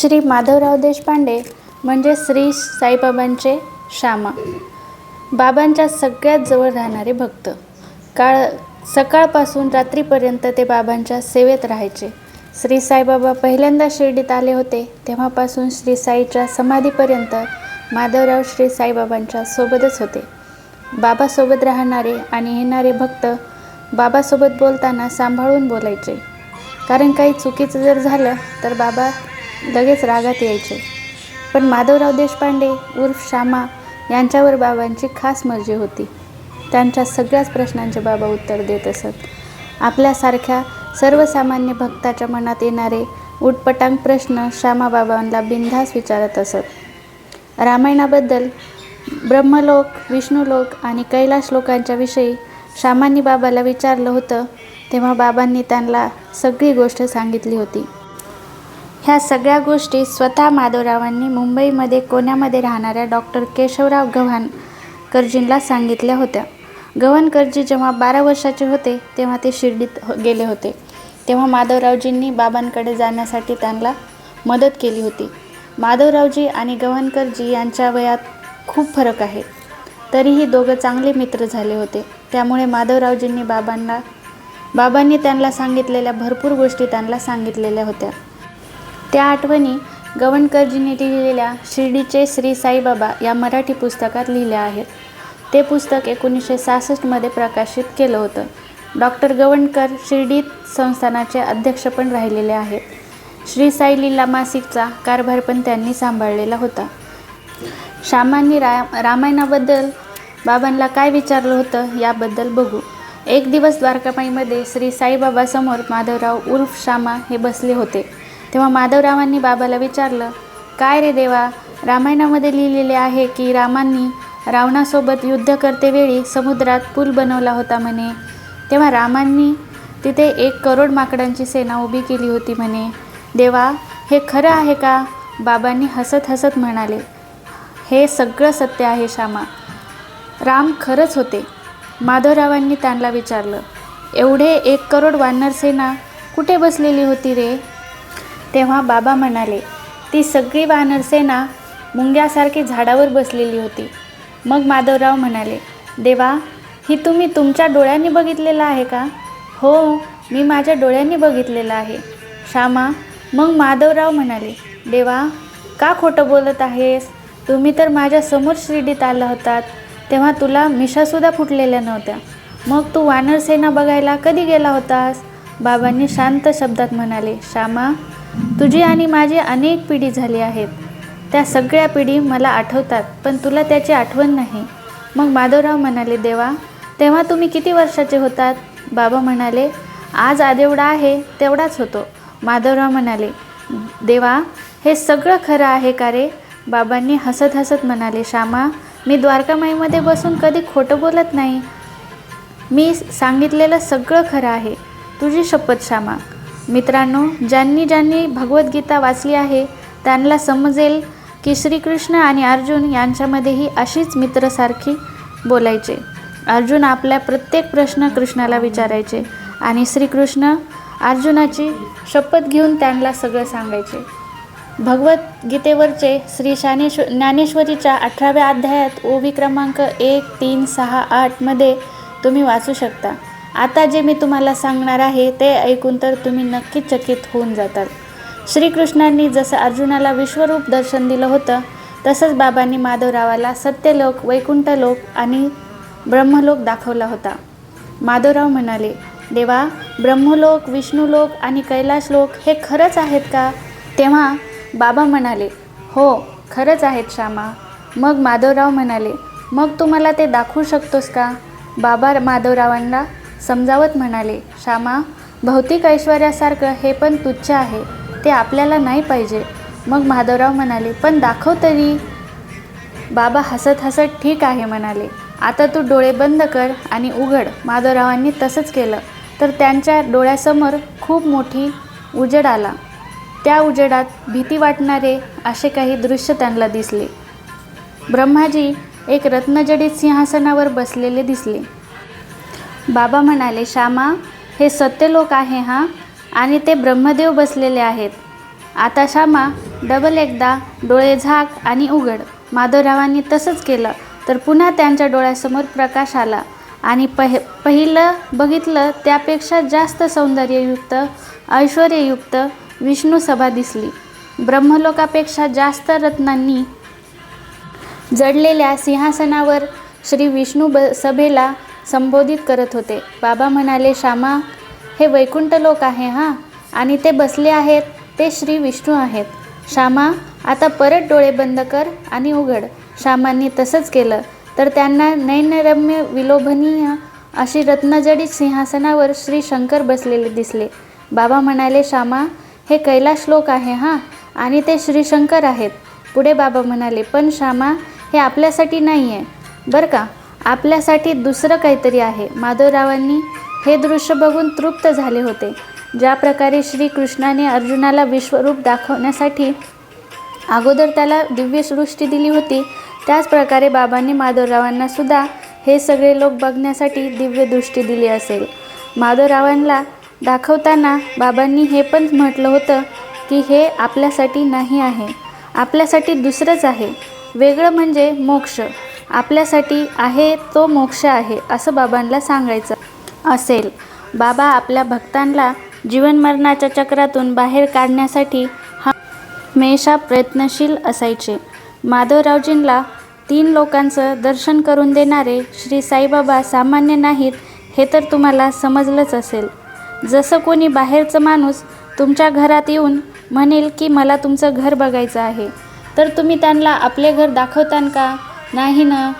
श्री माधवराव देशपांडे म्हणजे श्री साईबाबांचे श्यामा. बाबांच्या सगळ्यात जवळ राहणारे भक्त. काळ सकाळपासून रात्रीपर्यंत ते बाबांच्या सेवेत राहायचे. श्री साईबाबा पहिल्यांदा शिर्डीत आले होते तेव्हापासून श्री साईच्या समाधीपर्यंत माधवराव श्री साईबाबांच्या सोबतच होते. बाबासोबत राहणारे आणि येणारे भक्त बाबासोबत बोलताना सांभाळून बोलायचे. कारण काही चुकीचं जर झालं तर बाबा लगेच रागात यायचे. पण माधवराव देशपांडे उर्फ श्यामा यांच्यावर बाबांची खास मर्जी होती. त्यांच्या सगळ्याच प्रश्नांचे बाबा उत्तर देत असत. आपल्यासारख्या सर्वसामान्य भक्ताच्या मनात येणारे उटपटांग प्रश्न श्यामाबाबांना बिनधास विचारत असत. रामायणाबद्दल ब्रह्मलोक विष्णुलोक आणि कैलाश लोकांच्या विषयी श्यामांनी बाबाला विचारलं होतं तेव्हा बाबांनी त्यांना सगळी गोष्ट सांगितली होती. ह्या सगळ्या गोष्टी स्वतः माधवरावांनी मुंबईमध्ये कोण्यामध्ये राहणाऱ्या डॉक्टर केशवराव गव्हाणकरजींना सांगितल्या होत्या. गव्हाणकरजी जेव्हा बारा वर्षाचे होते तेव्हा ते शिर्डीत हो- गेले होते. तेव्हा माधवरावजींनी बाबांकडे जाण्यासाठी त्यांना मदत केली होती. माधवरावजी आणि गव्हाणकरजी यांच्या वयात खूप फरक आहे. तरीही दोघं चांगले मित्र झाले होते. त्यामुळे माधवरावजींनी बाबांना बाबांनी त्यांना सांगितलेल्या भरपूर गोष्टी त्यांना सांगितलेल्या होत्या. त्या आठवणी गवणकरजींनी लिहिलेल्या शिर्डीचे श्री साईबाबा या मराठी पुस्तकात लिहिल्या आहेत. ते पुस्तक एकोणीसशे सहासष्टमध्ये प्रकाशित केलं होतं. डॉक्टर गवणकर शिर्डीत संस्थानाचे अध्यक्ष पण राहिलेले आहेत. श्री साई लीला मासिकचा कारभार पण त्यांनी सांभाळलेला होता. श्यामांनी रा रामायणाबद्दल बाबांना काय विचारलं होतं याबद्दल बघू. एक दिवस द्वारकामाईमध्ये श्री साईबाबासमोर माधवराव उर्फ श्यामा हे बसले होते. तेव्हा माधवरावांनी बाबाला विचारलं काय रे देवा रामायणामध्ये लिहिलेले आहे की रामांनी रावणासोबत युद्ध करतेवेळी समुद्रात पूल बनवला होता म्हणे. तेव्हा रामांनी तिथे एक करोड माकडांची सेना उभी केली होती म्हणे. देवा हे खरं आहे का? बाबांनी हसत हसत म्हणाले हे सगळं सत्य आहे श्यामा. राम खरंच होते. माधवरावांनी त्यांना विचारलं एवढे एक करोड वानर सेना कुठे बसलेली होती रे? तेव्हा बाबा म्हणाले ती सगळी वानरसेना मुंग्यासारखी झाडावर बसलेली होती. मग माधवराव म्हणाले देवा ही तुम्ही तुमच्या डोळ्यांनी बघितलेलं आहे का? हो मी माझ्या डोळ्यांनी बघितलेलं आहे. श्यामा मग माधवराव म्हणाले देवा का खोटं बोलत आहेस? तुम्ही तर माझ्यासमोर शिर्डीत आला होतात तेव्हा तुला मिशासुद्धा फुटलेल्या नव्हत्या. मग तू वानरसेना बघायला कधी गेला होतास? बाबांनी शांत शब्दात म्हणाले श्यामा तुझी आणि माझी अनेक पिढी झाली आहेत. त्या सगळ्या पिढी मला आठवतात पण तुला त्याची आठवण नाही. मग माधवराव म्हणाले देवा तेव्हा तुम्ही किती वर्षाचे होतात? बाबा म्हणाले आज आदेवडा आहे तेवढाच होतो. माधवराव म्हणाले देवा हे सगळं खरं आहे का रे? बाबांनी हसत हसत म्हणाले श्यामा मी द्वारकामाईमध्ये बसून कधी खोटं बोलत नाही. मी सांगितलेलं सगळं खरं आहे. तुझी शपथ श्यामा. मित्रांनो ज्यांनी ज्यांनी भगवद्गीता वाचली आहे त्यांना समजेल की श्रीकृष्ण आणि अर्जुन यांच्यामध्येही अशीच मित्रसारखी बोलायचे. अर्जुन आपल्या प्रत्येक प्रश्न कृष्णाला विचारायचे आणि श्रीकृष्ण अर्जुनाची शपथ घेऊन त्यांना सगळं सांगायचे. भगवद्गीतेवरचे श्री शानेश्व ज्ञानेश्वरीच्या अठराव्या अध्यायात ओवी क्रमांक एक तीन सहा आठमध्ये तुम्ही वाचू शकता. आता जे मी तुम्हाला सांगणार आहे ते ऐकून तर तुम्ही नक्कीच चकित होऊन जाताल. श्रीकृष्णांनी जसं अर्जुनाला विश्वरूप दर्शन दिलं होतं तसंच बाबांनी माधवरावाला सत्यलोक वैकुंठलोक आणि ब्रह्मलोक दाखवला होता. माधवराव म्हणाले देवा ब्रह्मलोक विष्णुलोक आणि कैलाशलोक हे खरंच आहेत का? तेव्हा बाबा म्हणाले हो खरंच आहेत श्यामा. मग माधवराव म्हणाले मग तू मला ते दाखवू शकतोस का? बाबा माधवरावांना समजावत म्हणाले श्यामा भौतिक ऐश्वर्यासारखं हे पण तुच्छ आहे. ते आपल्याला नाही पाहिजे. मग माधवराव म्हणाले पण दाखव तरी. बाबा हसत हसत ठीक आहे म्हणाले. आता तू डोळे बंद कर आणि उघड. माधवरावांनी तसंच केलं. तर त्यांच्या डोळ्यासमोर खूप मोठी उजेड आला. त्या उजेडात भीती वाटणारे असे काही दृश्य त्यांना दिसले. ब्रह्माजी एक रत्नजडित सिंहासनावर बसलेले दिसले. बाबा म्हणाले श्यामा हे सत्यलोक आहे हां? आणि ते ब्रह्मदेव बसलेले आहेत. आता श्यामा डबल एकदा डोळे झाक आणि उघड. माधवरावांनी तसंच केलं तर पुन्हा त्यांच्या डोळ्यासमोर प्रकाश आला. आणि पह पहिलं बघितलं त्यापेक्षा जास्त सौंदर्ययुक्त ऐश्वर्ययुक्त विष्णू सभा दिसली. ब्रह्मलोकापेक्षा जास्त रत्नांनी जडलेल्या सिंहासनावर श्री विष्णू ब सभेला संबोधित करत होते. बाबा म्हणाले श्यामा हे वैकुंठ लोक आहे हां? आणि ते बसले आहेत ते श्री विष्णू आहेत. श्यामा आता परत डोळे बंद कर आणि उघड. श्यामांनी तसंच केलं. तर त्यांना नैनरम्य विलोभनीय अशी रत्नजडित सिंहासनावर श्री शंकर बसलेले दिसले. बाबा म्हणाले श्यामा हे कैलाश लोक आहे हां? आणि ते श्री शंकर आहेत. पुढे बाबा म्हणाले पण श्यामा हे आपल्यासाठी नाही आहे बरं का? आपल्यासाठी दुसरं काहीतरी आहे. माधवरावांनी हे दृश्य बघून तृप्त झाले होते. ज्या प्रकारे श्रीकृष्णाने अर्जुनाला विश्वरूप दाखवण्यासाठी अगोदर त्याला दिव्यसृष्टी दिली होती त्याच प्रकारे बाबांनी माधवरावांना सुद्धा हे सगळे लोक बघण्यासाठी दिव्यदृष्टी दिली असेल. माधवरावांना दाखवताना बाबांनी हे पण म्हटलं होतं की हे आपल्यासाठी नाही आहे. आपल्यासाठी दुसरंच आहे. वेगळं म्हणजे मोक्ष. आपल्यासाठी आहे तो मोक्ष आहे असं बाबांना सांगायचं असेल. बाबा आपल्या भक्तांना जीवनमरणाच्या चक्रातून बाहेर काढण्यासाठी हा हमेशा प्रयत्नशील असायचे. माधवरावजींना तीन लोकांचं दर्शन करून देणारे श्री साईबाबा सामान्य नाहीत हे तर तुम्हाला समजलंच असेल. जसं कोणी बाहेरचं माणूस तुमच्या घरात येऊन म्हणेल की मला तुमचं घर बघायचं आहे. तर तुम्ही त्यांना आपले घर दाखवतान का? नाही ना?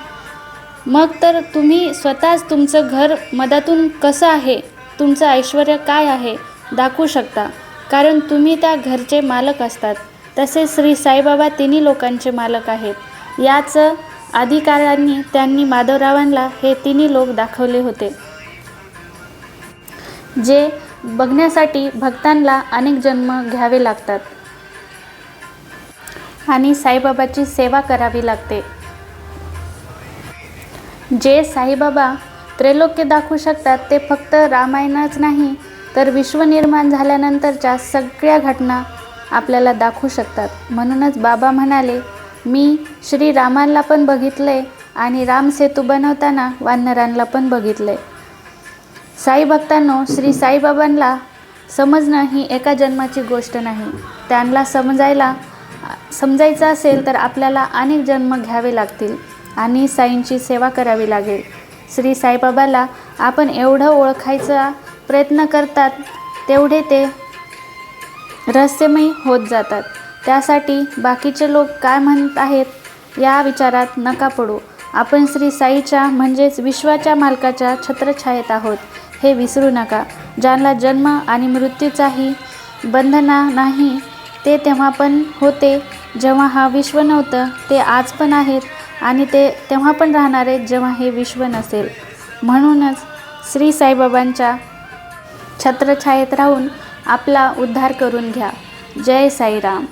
मग तर तुम्ही स्वतःच तुमचं घर मधातून कसं आहे? तुमचं ऐश्वर काय आहे? दाखवू शकता. कारण तुम्ही त्या घरचे मालक असतात. तसेच श्री साईबाबा तिन्ही लोकांचे मालक आहेत. याच अधिकाऱ्यांनी त्यांनी माधवरावांना हे तिन्ही लोक दाखवले होते. जे बघण्यासाठी भक्तांना अनेक जन्म घ्यावे लागतात. आणि साईबाबाची सेवा करावी लागते. जे साईबाबा त्रैलोक्य दाखवू शकतात ते फक्त रामायणच नाही तर विश्व निर्माण झाल्यानंतरच्या सगळ्या घटना आपल्याला दाखवू शकतात. म्हणूनच बाबा म्हणाले मी श्री रामांना पण बघितले आणि राम सेतू बनवताना वानरांना पण बघितले. साई भक्तांनो श्री साईबाबांना समजणं ही एका जन्माची गोष्ट नाही. त्यांना समजायला समजायचं असेल तर आपल्याला अनेक जन्म घ्यावे लागतील. आणि साईंची सेवा करावी लागेल. श्री साईबाबाला आपण एवढं ओळखायचा प्रयत्न करतात तेवढे ते रहस्यमयी होत जातात. त्यासाठी बाकीचे लोक काय म्हणत आहेत या विचारात नका पडू. आपण श्री साईच्या म्हणजेच विश्वाच्या मालकाच्या छत्रछायेत आहोत. हे विसरू नका. ज्यांना जन्म आणि मृत्यूचाही बंधना नाही ते तेव्हा पण होते. जेव्हा हा विश्व नव्हतं ते आज पण आहेत. आणि ते तेव्हा पण राहणार आहेत जेव्हा हे विश्व नसेल. म्हणूनच श्री साईबाबांच्या छत्रछायेत राहून आपला उद्धार करून घ्या. जय साईराम.